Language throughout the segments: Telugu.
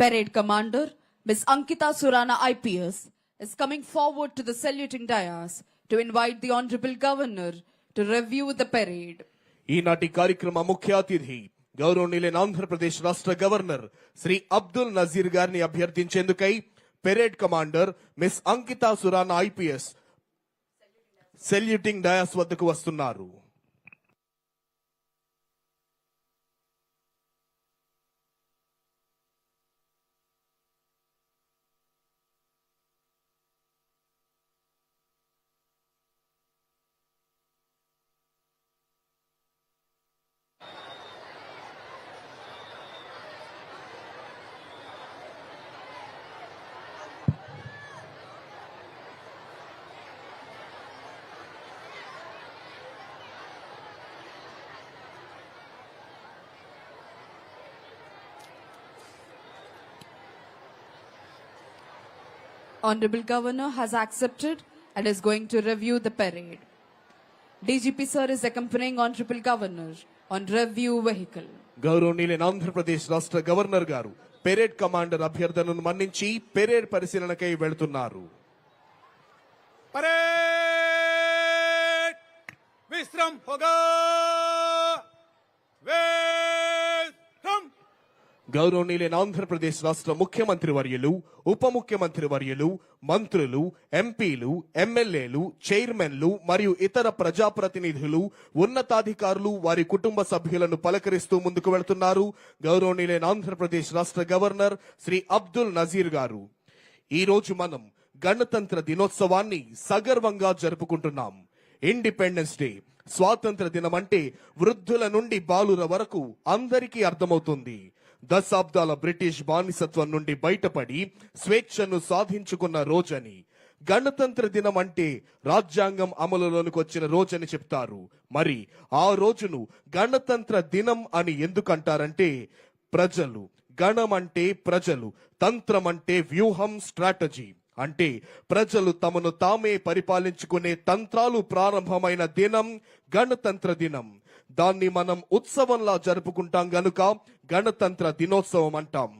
Parade Commander Ms. Ankita Surana IPS is coming forward to the saluting dais to invite the Honorable Governor to review the parade. ఈనాటి కార్యక్రమ ముఖ్య అతిథి గౌరవనీయులైన ఆంధ్రప్రదేశ్ రాష్ట్ర గవర్నర్ శ్రీ అబ్దుల్ నజీర్ గారిని అభ్యర్థించేందుకై parade commander miss Ankita Surana IPS saluting dais వద్దకు వస్తున్నారు Honorable Governor has accepted and is going to review the parade. DGP sir is accompanying Honorable Governor on review vehicle. గౌరవనీయులైన ఆంధ్రప్రదేశ్ రాష్ట్ర గవర్నర్ గారు పెరేడ్ కమాండర్ అభ్యర్థనను మన్నించి పెరేడ్ పరిశీలనకై వెళుతున్నారు परेड विश्रम होगा विश्रम గౌరవనీయులైన ఆంధ్రప్రదేశ్ రాష్ట్ర ముఖ్యమంత్రి వర్యులు ఉప ముఖ్యమంత్రి వర్యులు మంత్రులు ఎంపీలు ఎమ్మెల్యేలు చైర్మన్లు మరియు ఇతర ప్రజాప్రతినిధులు ఉన్నతాధికారులు వారి కుటుంబ సభ్యులను పలకరిస్తూ ముందుకు వెళుతున్నారు. గౌరవనీయులైన ఆంధ్రప్రదేశ్ రాష్ట్ర గవర్నర్ శ్రీ అబ్దుల్ నజీర్ గారు. ఈ రోజు మనం గణతంత్ర దినోత్సవాన్ని సగర్వంగా జరుపుకుంటున్నాం. ఇండిపెండెన్స్ డే స్వాతంత్ర దినం అంటే వృద్ధుల నుండి బాలుర వరకు అందరికీ అర్థమవుతుంది. దశాబ్దాల బ్రిటిష్ బానిసత్వం నుండి బయటపడి స్వేచ్ఛను సాధించుకున్న రోజని. గణతంత్ర దినం అంటే రాజ్యాంగం అమలులోనికి వచ్చిన రోజని చెప్తారు. మరి ఆ రోజును గణతంత్ర దినం అని ఎందుకంటారంటే ప్రజలు. గణం అంటే ప్రజలు తంత్రం అంటే వ్యూహం స్ట్రాటజీ. అంటే ప్రజలు తమను తామే పరిపాలించుకునే తంత్రాలు ప్రారంభమైన దినం గణతంత్ర దినం. దాన్ని మనం ఉత్సవంలా జరుపుకుంటాం గనుక గణతంత్ర దినోత్సవం అంటాం.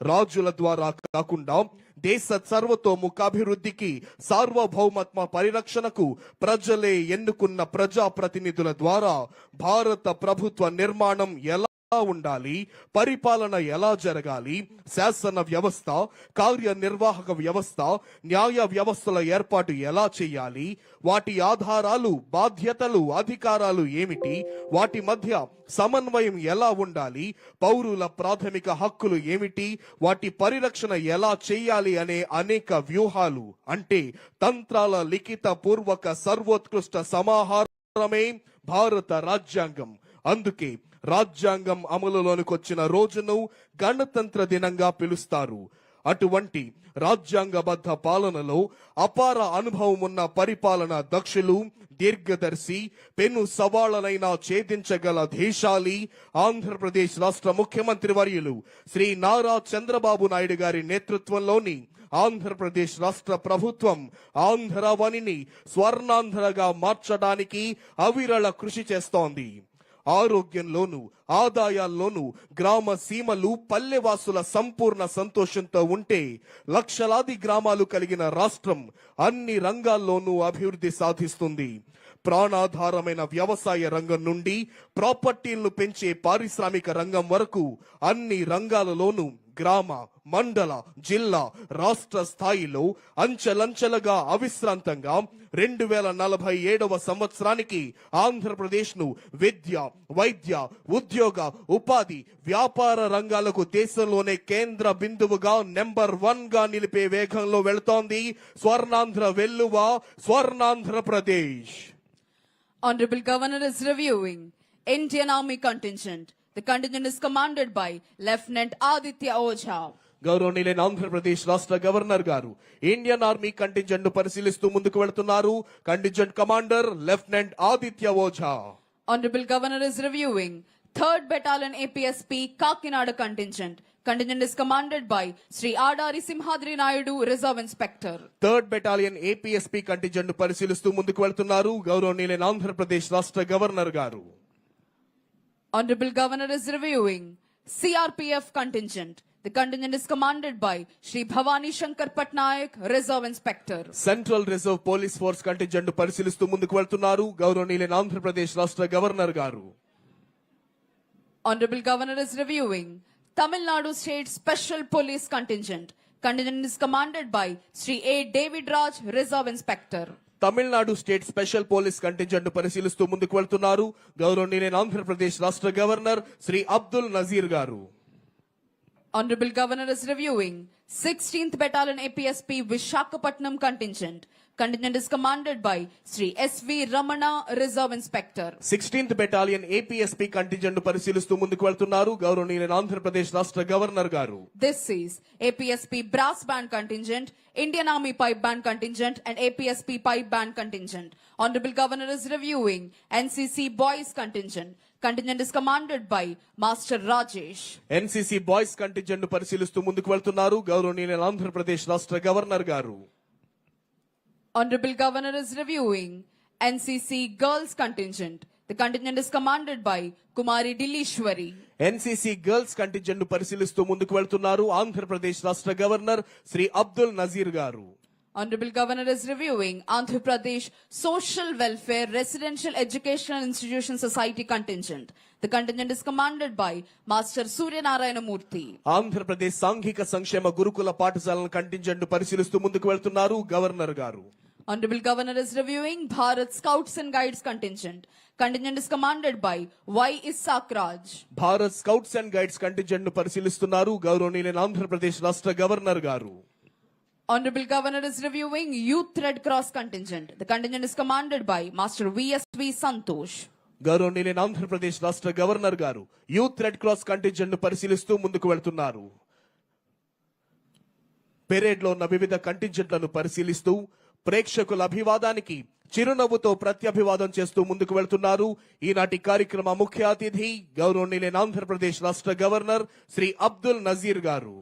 రాజుల ద్వారా కాకుండా దేశ సర్వతోముఖాభివృద్ధికి సార్వభౌమత్వ పరిరక్షణకు ప్రజలే ఎన్నుకున్న ప్రజాప్రతినిధుల ద్వారా భారత ప్రభుత్వ నిర్మాణం ఎలా ఉండాలి. పరిపాలన ఎలా జరగాలి? శాసన వ్యవస్థ కార్యనిర్వాహక వ్యవస్థ న్యాయ వ్యవస్థల ఏర్పాటు ఎలా చేయాలి? వాటి ఆధారాలు బాధ్యతలు అధికారాలు ఏమిటి? వాటి మధ్య సమన్వయం ఎలా ఉండాలి? పౌరుల ప్రాథమిక హక్కులు ఏమిటి? వాటి పరిరక్షణ ఎలా చేయాలి అనే అనేక వ్యూహాలు. అంటే తంత్రాల లిఖిత పూర్వక సర్వోత్కృష్ట సమాహారమే భారత రాజ్యాంగం. అందుకే రాజ్యాంగం అమలులోనికి వచ్చిన రోజును గణతంత్ర దినంగా పిలుస్తారు. అటువంటి రాజ్యాంగబద్ధ పాలనలో అపార అనుభవం ఉన్న పరిపాలన దక్షులు దీర్ఘదర్శి పెను సవాళ్ళనైనా ఛేదించగల దేశాలి ఆంధ్రప్రదేశ్ రాష్ట్ర ముఖ్యమంత్రి వర్యులు శ్రీ నారా చంద్రబాబు నాయుడు గారి నేతృత్వంలోని ఆంధ్రప్రదేశ్ రాష్ట్ర ప్రభుత్వం ఆంధ్రవనిని స్వర్ణాంధ్రగా మార్చడానికి అవిరళ కృషి చేస్తోంది. ఆరోగ్యంలోను ఆదాయాల్లోనూ గ్రామ సీమలు పల్లెవాసుల సంపూర్ణ సంతోషంతో ఉంటే లక్షలాది గ్రామాలు కలిగిన రాష్ట్రం అన్ని రంగాల్లోనూ అభివృద్ధి సాధిస్తుంది. ప్రాణాధారమైన వ్యవసాయ రంగం నుండి ప్రాపర్టీలను పెంచే పారిశ్రామిక రంగం వరకు అన్ని రంగాలలోనూ గ్రామ మండల జిల్లా రాష్ట్ర స్థాయిలో అంచెలంచెలుగా అవిశ్రాంతంగా రెండు వేల నలభై ఏడవ సంవత్సరానికి ఆంధ్రప్రదేశ్ను విద్య వైద్య ఉద్యోగ ఉపాధి వ్యాపార రంగాలకు దేశంలోనే కేంద్ర బిందువుగా నెంబర్ వన్గా నిలిపే వేగంలో వెళుతోంది స్వర్ణాంధ్ర వెల్లువ Swarnandhra Pradesh Honorable Governor is reviewing Indian Army contingent. The contingent is commanded by Lieutenant Aditya Ojha. గౌరవనీయులైన ఆంధ్రప్రదేశ్ రాష్ట్ర గవర్నర్ గారు ఇండియన్ ఆర్మీ కంటింజెంట్ను పరిశీలిస్తూ ముందుకు వెళుతున్నారు contingent commander lieutenant Aditya Ojha Honorable Governor is reviewing 3rd Battalion APSP Kakinada contingent. Contingent is commanded by Sri Adari Simhadri Naidu, Reserve Inspector. Third battalion APSP కంటింజెంట్ను పరిశీలిస్తూ ముందుకు వెళ్తున్నారు గౌరవనీయులైన ఆంధ్రప్రదేశ్ రాష్ట్ర గవర్నర్ గారు Honorable Governor is reviewing CRPF contingent. The contingent is commanded by Sri Bhavani Shankar Patnaik, Reserve Inspector. Central reserve police force contingent పరిశీలిస్తూ ముందుకు వెళ్తున్నారు గౌరవనీయులైన ఆంధ్రప్రదేశ్ రాష్ట్ర గవర్నర్ గారు Honorable Governor is reviewing Tamil Nadu State Special Police Contingent. Contingent is commanded by Sri A. David Raj, Reserve Inspector. Tamil Nadu state special police contingent పరిశీలిస్తూ ముందుకు వెళ్తున్నారు. గౌరవనీయులైన ఆంధ్రప్రదేశ్ రాష్ట్ర గవర్నర్ శ్రీ అబ్దుల్ నజీర్ గారు. Honorable Governor is reviewing. 16th Battalion APSP Vishakhapatnam Contingent. Contingent is commanded by Sri S.V. Ramana, Reserve Inspector. Sixteenth battalion APSP contingent పరిశీలిస్తూ ముందుకు వెళ్తున్నారు గౌరవనీయులైన ఆంధ్రప్రదేశ్ రాష్ట్ర గవర్నర్ గారు This is APSP Brass Band Contingent, Indian Army Pipe Band Contingent, and APSP Pipe Band Contingent. Honorable Governor is reviewing NCC Boys Contingent. Contingent is commanded by Master Rajesh. NCC boys contingent పరిశీలిస్తూ ముందుకు వెళ్తున్నారు గౌరవనీయులైన ఆంధ్రప్రదేశ్ రాష్ట్ర గవర్నర్ గారు Honorable Governor is reviewing NCC Girls Contingent. The contingent is commanded by Kumari Dilishwari. NCC girls contingent పరిశీలిస్తూ ముందుకు వెళ్తున్నారు ఆంధ్రప్రదేశ్ రాష్ట్ర గవర్నర్ శ్రీ అబ్దుల్ నజీర్ గారు Honorable Governor is reviewing Andhra Pradesh Social Welfare Residential Educational Institution Society contingent. The contingent is commanded by Master Surya Narayana Murthy. Andhra Pradesh సాంఘిక సంక్షేమ గురుకుల పాఠశాలల కంటింజెంట్ పరిశీలిస్తూ ముందుకు వెళ్తున్నారు గవర్నర్ గారు Honorable Governor is reviewing Bharat Scouts and Guides contingent. Contingent is commanded by Y. Isak Raj. Bharat scouts and guides contingent పరిశీలిస్తున్నారు గౌరవనీయులైన ఆంధ్రప్రదేశ్ రాష్ట్ర గవర్నర్ గారు Honorable Governor is reviewing Youth Red Cross contingent. The contingent is commanded by Master V.S.V. Santosh. గౌరవనీయులైన ఆంధ్రప్రదేశ్ రాష్ట్ర గవర్నర్ గారు యూత్ రెడ్ క్రాస్ కంటింజెంట్ పరిశీలిస్తూ ముందుకు వెళ్తున్నారు పెరేడ్లో ఉన్న వివిధ కంటింజెంట్లను పరిశీలిస్తూ ప్రేక్షకుల అభివాదానికి చిరునవ్వుతో ప్రత్యభివాదం చేస్తూ ముందుకు వెళ్తున్నారు ఈనాటి కార్యక్రమ ముఖ్య అతిథి గౌరవనీయులైన ఆంధ్రప్రదేశ్ రాష్ట్ర గవర్నర్ శ్రీ అబ్దుల్ నజీర్ గారు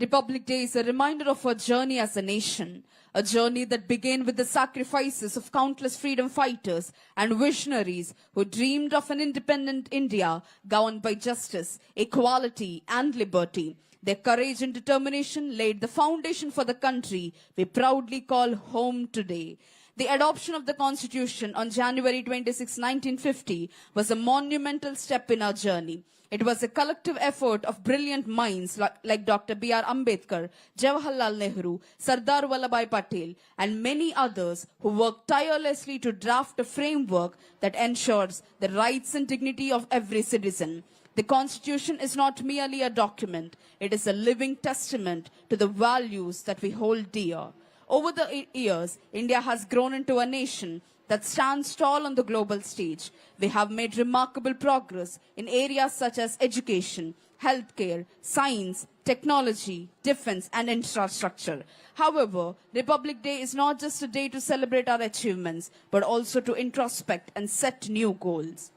Republic Day is a reminder of our journey as a nation, a journey that began with the sacrifices of countless freedom fighters and visionaries who dreamed of an independent India governed by justice, equality, and liberty. Their courage and determination laid the foundation for the country we proudly call home today. The adoption of the Constitution on January 26, 1950 was a monumental step in our journey. It was a collective effort of brilliant minds like, like Dr. B.R. Ambedkar, Jawaharlal Nehru, Sardar Vallabhai Patel, and many others who worked tirelessly to draft a framework that ensures the rights and dignity of every citizen. The Constitution is not merely a document, it is a living testament to the values that we hold dear. Over the years, India has grown into a nation that stands tall on the global stage. We have made remarkable progress in areas such as education, healthcare, science, technology, defense, and infrastructure. However, Republic Day is not just a day to celebrate our achievements, but also to introspect and set new goals.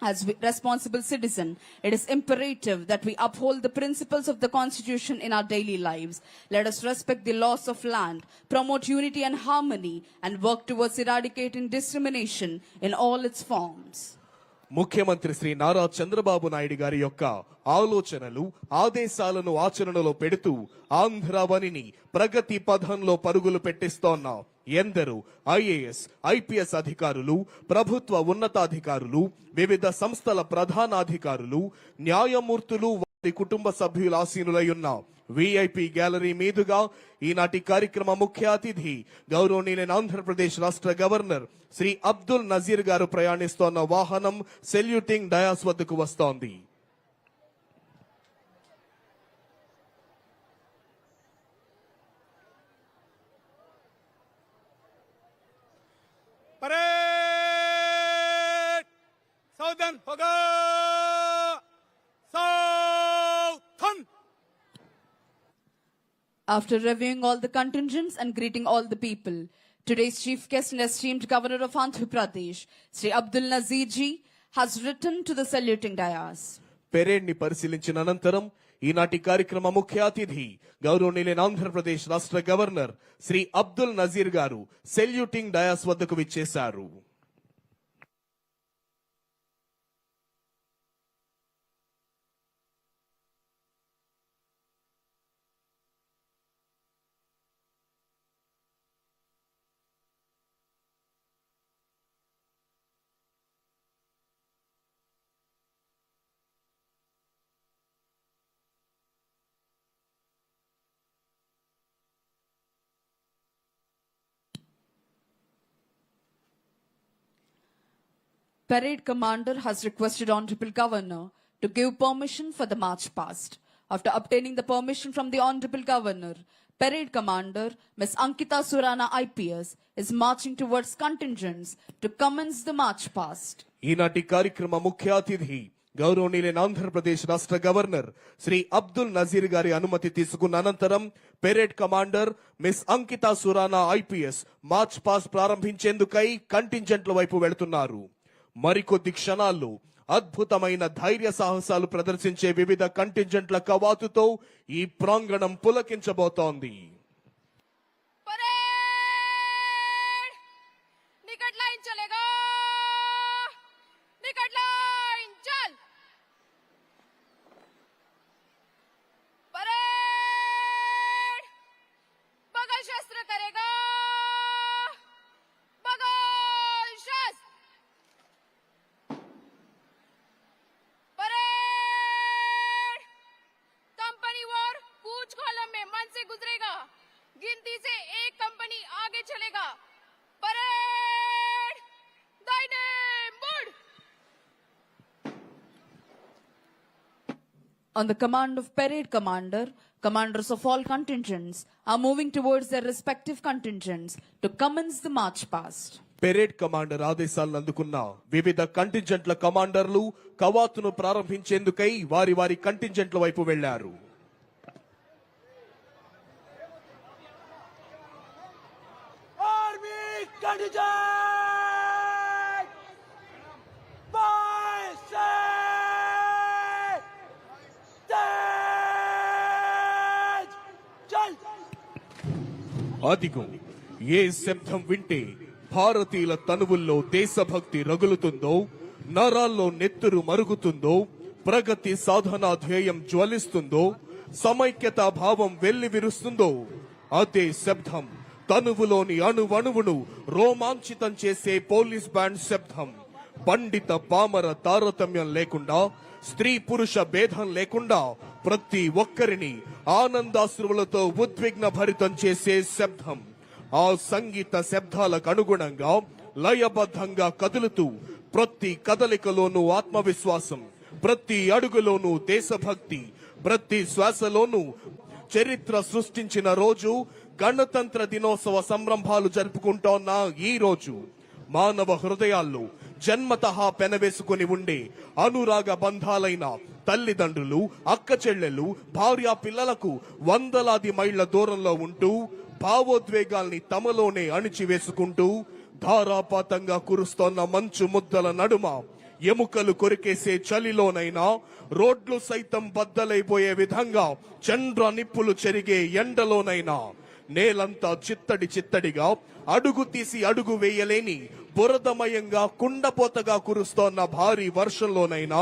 As responsible citizen, it is imperative that we uphold the principles of the Constitution in our daily lives. Let us respect the laws of land, promote unity and harmony, and work towards eradicating discrimination in all its forms. ముఖ్యమంత్రి శ్రీ నారా చంద్రబాబు నాయుడు గారి యొక్క ఆలోచనలు ఆదేశాలను ఆచరణలో పెడుతూ ఆంధ్రావనిని ప్రగతి పథంలో పరుగులు పెట్టిస్తోన్న ఎందరో ఐఏఎస్ ఐపీఎస్ అధికారులు ప్రభుత్వ ఉన్నతాధికారులు వివిధ సంస్థల ప్రధానాధికారులు న్యాయమూర్తులు కుటుంబ సభ్యుల ఆసీనులై ఉన్నాం విఐపి గ్యాలరీ మీదుగా ఈనాటి కార్యక్రమ ముఖ్య అతిథి గౌరవనీయులైన ఆంధ్రప్రదేశ్ రాష్ట్ర గవర్నర్ శ్రీ అబ్దుల్ నజీర్ గారు ప్రయాణిస్తోన్న వాహనం సెల్యూటింగ్ డయాస్ వద్దకు వస్తోంది. పరే సౌదన్ After reviewing all the contingents and greeting all the people, today's chief guest and esteemed governor of Andhra Pradesh, Sri Abdul Nazir ji, has written to the saluting dais. పెరేడ్ని పరిశీలించిన అనంతరం ఈనాటి కార్యక్రమ ముఖ్య అతిథి గౌరవనీయులైన ఆంధ్రప్రదేశ్ రాష్ట్ర గవర్నర్ శ్రీ అబ్దుల్ నజీర్ గారు సెల్యూటింగ్ డయాస్ వద్దకు విచ్చేశారు Parade commander has requested Honorable Governor to give permission for the march past. After obtaining the permission from the Honorable Governor, Parade commander Ms. Ankita Surana IPS is marching towards contingents to commence the march past. ఈనాటి కార్యక్రమ ముఖ్య అతిథి గౌరవనీయులైన ఆంధ్రప్రదేశ్ రాష్ట్ర గవర్నర్ శ్రీ అబ్దుల్ నజీర్ గారి అనుమతి తీసుకున్న అనంతరం parade commander miss Ankita Surana IPS march past ప్రారంభించేందుకై కంటింజెంట్ల వైపు వెళుతున్నారు మరికొద్ది క్షణాల్లో అద్భుతమైన ధైర్య సాహసాలు ప్రదర్శించే వివిధ కంటింజెంట్ల కవాతుతో ఈ ప్రాంగణం పులకించబోతోంది. On the command of parade commander, commanders of all contingents are moving towards their respective contingents to commence the march past. Parade commander ఆదేశాలను అందుకున్న వివిధ కంటింజెంట్ల కమాండర్లు కవాతును ప్రారంభించేందుకై వారి వారి కంటింజెంట్ల వైపు వెళ్ళారు Army contingent! అదిగో ఏ శబ్దం వింటే భారతీయుల తనువుల్లో దేశభక్తి రగులుతుందో నరాల్లో నెత్తురు మరుగుతుందో ప్రగతి సాధనా ధ్యేయం జ్వలిస్తుందో సమైక్యతా భావం వెల్లివిరుస్తుందో అదే శబ్దం తనువులోని అణువణువును రోమాంచితం చేసే పోలీస్ బ్యాండ్ శబ్దం. పండిత పామర తారతమ్యం లేకుండా స్త్రీ పురుష భేదం లేకుండా ప్రతి ఒక్కరిని ఆనందాశ్రువులతో ఉద్విగ్న భరితం చేసే శబ్దం. ఆ సంగీత శబ్దాలకు అనుగుణంగా లయబద్ధంగా కదులుతూ ప్రతి కదలికలోనూ ఆత్మవిశ్వాసం ప్రతి అడుగులోనూ దేశభక్తి ప్రతి శ్వాసలోనూ చరిత్ర సృష్టించిన రోజు గణతంత్ర దినోత్సవ సంరంభాలు జరుపుకుంటోన్న ఈ రోజు. మానవ హృదయాల్లో జన్మత పెనవేసుకుని ఉండే అనురాగ బంధాలైన తల్లిదండ్రులు అక్క చెల్లెలు భార్యా పిల్లలకు వందలాది మైళ్ళ దూరంలో ఉంటూ భావోద్వేగాల్ని తమలోనే అణిచివేసుకుంటూ ధారాపాతంగా కురుస్తోన్న మంచు ముద్దల నడుమ ఎముకలు కొరికేసే చలిలోనైనా రోడ్లు సైతం బద్దలైపోయే విధంగా చంద్ర నిప్పులు చెరిగే ఎండలోనైనా నేలంతా చిత్తడి చిత్తడిగా అడుగు తీసి అడుగు వేయలేని బురదమయంగా కుండపోతగా కురుస్తోన్న భారీ వర్షంలోనైనా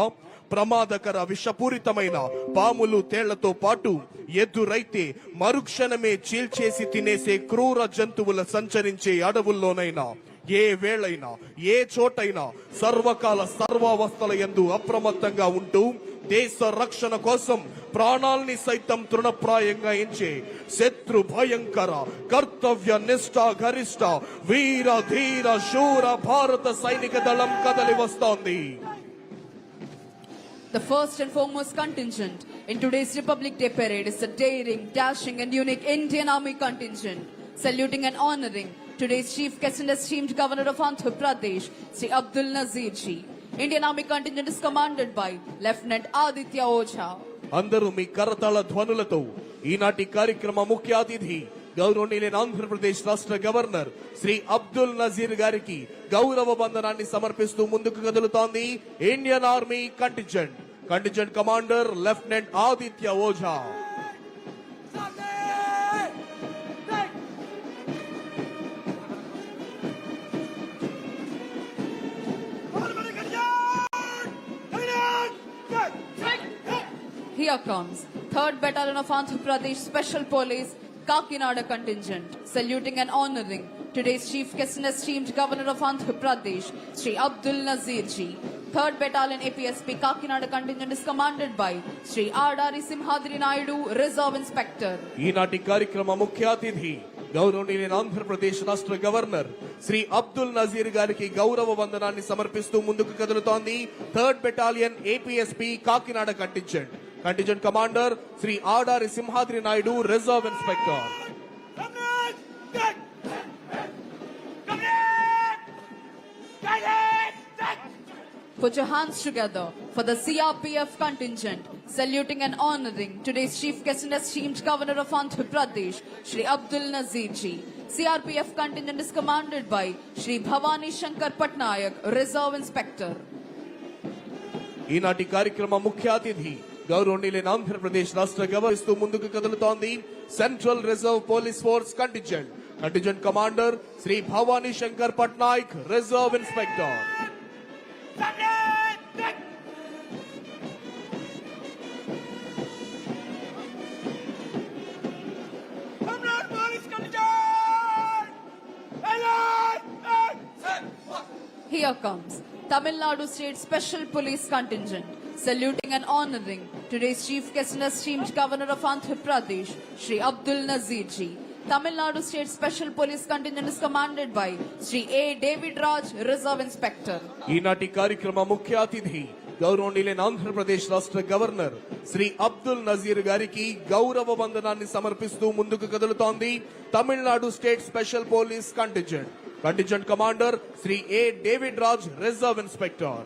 ప్రమాదకర విషపూరితమైన పాములు తేళ్ళతో పాటు ఎదురైతే మరుక్షణమే చీల్చేసి తినేసే క్రూర జంతువుల సంచరించే అడవుల్లోనైనా ఏ వేళైనా ఏ చోటైనా సర్వకాల సర్వావస్థల ఎందు అప్రమత్తంగా ఉంటూ దేశ రక్షణ కోసం ప్రాణాల్ని సైతం తృణప్రాయంగా ఎంచే శత్రు భయంకర కర్తవ్య నిష్ట గరిష్ట వీర ధీర శూర భారత సైనిక దళం కదలి వస్తోంది The first and foremost contingent in today's Republic Day parade is the daring, dashing, and unique Indian Army contingent, saluting and honoring today's Chief Guest and esteemed Governor of Andhra Pradesh, Sri Abdul Nazir Ji. Indian Army contingent is commanded by Lieutenant Aditya Oja. అందరూ మీ కరతాళ ధ్వనులతో ఈనాటి కార్యక్రమ ముఖ్య అతిథి గౌరవనీయులైన ఆంధ్రప్రదేశ్ రాష్ట్ర గవర్నర్ శ్రీ అబ్దుల్ నజీర్ గారికి గౌరవ బంధనాన్ని సమర్పిస్తూ ముందుకు కదులుతోంది Indian army contingent contingent commander lieutenant Aditya Ojha Here comes 3rd Battalion of Andhra Pradesh Special Police Kakinada contingent, saluting and honoring today's Chief Guest and esteemed Governor of Andhra Pradesh, Sri Abdul Nazir Ji. 3rd Battalion APSP Kakinada contingent is commanded by Sri R.R. Simhadri Naidu, Reserve Inspector. ఈనాటి కార్యక్రమ ముఖ్య అతిథి గౌరవనీయులైన ఆంధ్రప్రదేశ్ రాష్ట్ర గవర్నర్ శ్రీ అబ్దుల్ నజీర్ గారికి గౌరవ వందనాన్ని సమర్పిస్తూ ముందుకు కదులుతోంది third battalion APSP Kakinada contingent Contingent commander Shri Adari Simhadri Naidu reserve inspector Comrades! Good! Comrades! Guidance! Good! Put your hands together for the CRPF contingent, saluting and honoring today's chief guest and esteemed governor of Andhra Pradesh, Shri Abdul Nazir ji. CRPF contingent is commanded by Shri Bhavani Shankar Patnaik, Reserve Inspector. ఈనాటి కార్యక్రమ ముఖ్య అతిథి గౌరవనీయులైన ఆంధ్రప్రదేశ్ రాష్ట్ర గవర్నిస్తూ ముందుకు కదులుతోంది central reserve police force contingent contingent commander Shri Bhavani Shankar Patnaik reserve inspector Comrades! Good! Comrade Police Contingent! Alert! Alert! Sir! Here comes Tamil Nadu State Special Police Contingent, Saluting and honoring today's chief guest and esteemed governor of Andhra Pradesh, Sri Abdul Nazir ji. Tamil Nadu State Special Police Contingent is commanded by Sri A. David Raj, Reserve Inspector. ఈనాటి కార్యక్రమ ముఖ్య అతిథి గౌరవనీయులైన ఆంధ్రప్రదేశ్ రాష్ట్ర గవర్నర్ శ్రీ అబ్దుల్ నజీర్ గారికి గౌరవ వందనాన్ని సమర్పిస్తూ ముందుకు కదులుతోంది Tamil Nadu state special police contingent contingent commander Shri A David Raj reserve inspector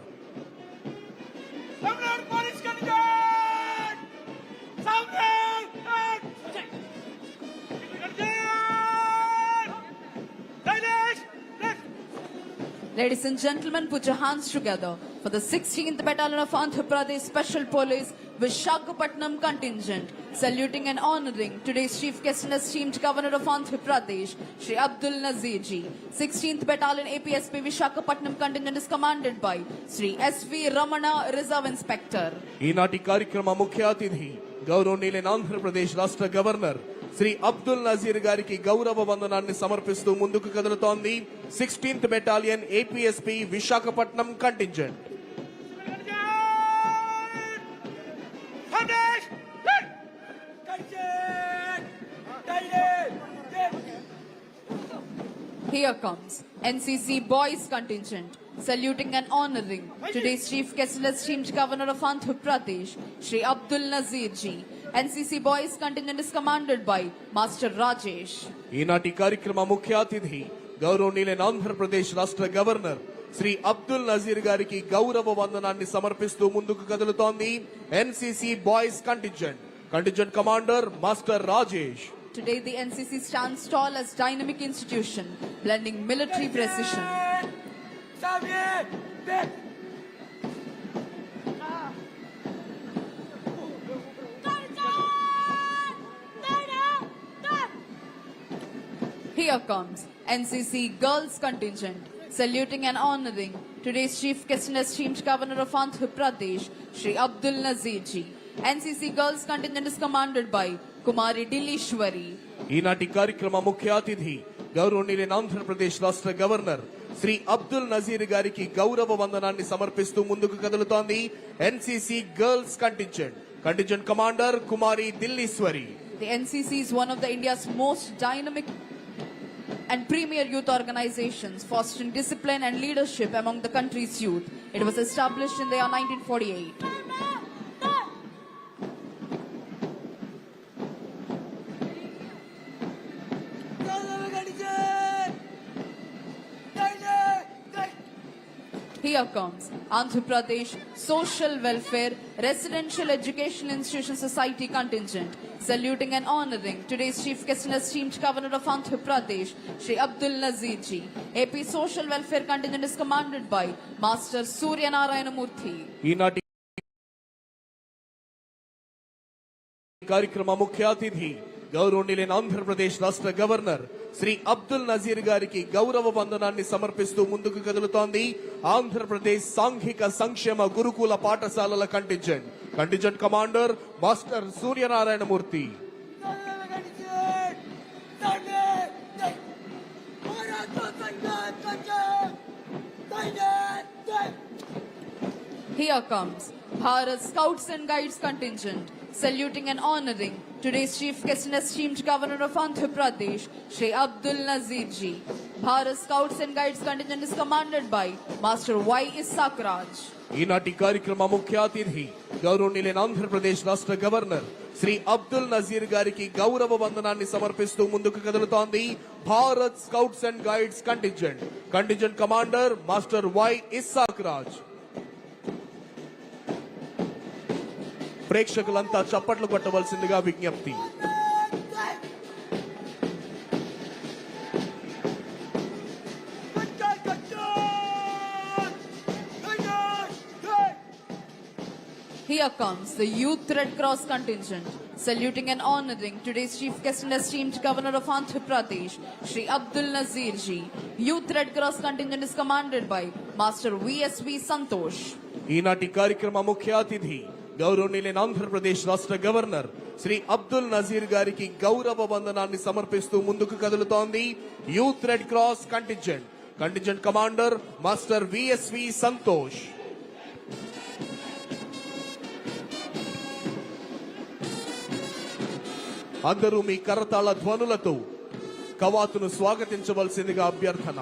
Ladies and gentlemen, put your hands together for the 16th Battalion of Andhra Pradesh Special Police Vishakhapatnam contingent, saluting and honoring today's chief guest and esteemed governor of Andhra Pradesh, Shri Abdul Nazir ji. 16th Battalion APSP Vishakhapatnam contingent is commanded by Shri S.V. Ramana, Reserve Inspector. ఈనాటి కార్యక్రమ ముఖ్య అతిథి గౌరవనీయులైన ఆంధ్రప్రదేశ్ రాష్ట్ర గవర్నర్ శ్రీ అబ్దుల్ నజీర్ గారికి గౌరవ వందనాన్ని సమర్పిస్తూ ముందుకు కదులుతోంది sixteenth battalion APSP Visakhapatnam contingent Here comes NCC Boys contingent, saluting and honoring today's chief guest and governor of Andhra Pradesh, Shri Abdul Nazir ji. NCC Boys contingent is commanded by Master Rajesh. ఈనాటి కార్యక్రమ ముఖ్య అతిథి గౌరవనీయులైన ఆంధ్రప్రదేశ్ రాష్ట్ర గవర్నర్ శ్రీ అబ్దుల్ నజీర్ గారికి గౌరవ వందనాన్ని సమర్పిస్తూ ముందుకు కదులుతోంది NCC boys contingent contingent commander master Rajesh Today the NCC stands tall as dynamic institution, blending military precision. Sounding! Here comes NCC Girls contingent, saluting and honoring today's chief guest and esteemed governor of Andhra Pradesh, Shri Abdul Nazir ji. NCC Girls contingent is commanded by Kumari Dilishwari. ఈనాటి కార్యక్రమ ముఖ్య అతిథి గౌరవనీయులైన ఆంధ్రప్రదేశ్ రాష్ట్ర గవర్నర్ శ్రీ అబ్దుల్ నజీర్ గారికి గౌరవ వందనాన్ని సమర్పిస్తూ ముందుకు కదులుతోంది NCC girls contingent contingent commander Kumari Dilishwari The NCC is one of the India's most dynamic and premier youth organizations, fostering discipline and leadership among the country's youth. It was established in the year 1948. Contingent! Guidance! Left! Here comes Andhra Pradesh Social Welfare Residential Education Institution Society contingent, saluting and honoring today's chief guest and esteemed governor of Andhra Pradesh, Shri Abdul Nazir ji. AP Social Welfare contingent is commanded by Master Surya Narayana Murthy. కార్యక్రమ ముఖ్య అతిథి గౌరవనీయులైన ఆంధ్రప్రదేశ్ రాష్ట్ర గవర్నర్ శ్రీ అబ్దుల్ నజీర్ గారికి గౌరవ వందనాన్ని సమర్పిస్తూ ముందుకు కదులుతోంది ఆంధ్రప్రదేశ్ సాంఘిక సంక్షేమ గురుకుల పాఠశాలల కంటించండి contingent commander Master Surya narayan Murthy. Here comes Bharat Scouts and Guides contingent saluting and honoring today's chief guest and esteemed governor of Andhra Pradesh, Shri Abdul Nazir ji. Bharat Scouts and Guides contingent is commanded by Master Y. Isakraj. ఈనాటి కార్యక్రమ ముఖ్య అతిథి గౌరవనీయులైన ఆంధ్రప్రదేశ్ రాష్ట్ర గవర్నర్ శ్రీ అబ్దుల్ నజీర్ గారికి గౌరవ వందనాన్ని సమర్పిస్తూ ముందుకు కదులుతోంది Bharat scouts and guides contingent contingent commander master Y Isaac Raj ప్రేక్షకులంతా చప్పట్లు కొట్టవలసిందిగా విజ్ఞప్తి Good God, good God! Good God! Good! Here comes the Youth Red Cross contingent, saluting and honoring today's chief guest and esteemed governor of Andhra Pradesh, Shri Abdul Nazir ji. Youth Red Cross contingent is commanded by Master VSV Santosh. ఈనాటి కార్యక్రమ ముఖ్య అతిథి గౌరవనీయులైన ఆంధ్రప్రదేశ్ రాష్ట్ర గవర్నర్ శ్రీ అబ్దుల్ నజీర్ గారికి గౌరవ వందనాన్ని సమర్పిస్తూ ముందుకు కదులుతోంది youth red cross contingent. Contingent commander master VSV Santosh. అందరూ మీ కరతాళ ధ్వనులతో కవాతును స్వాగతించవలసిందిగా అభ్యర్థన.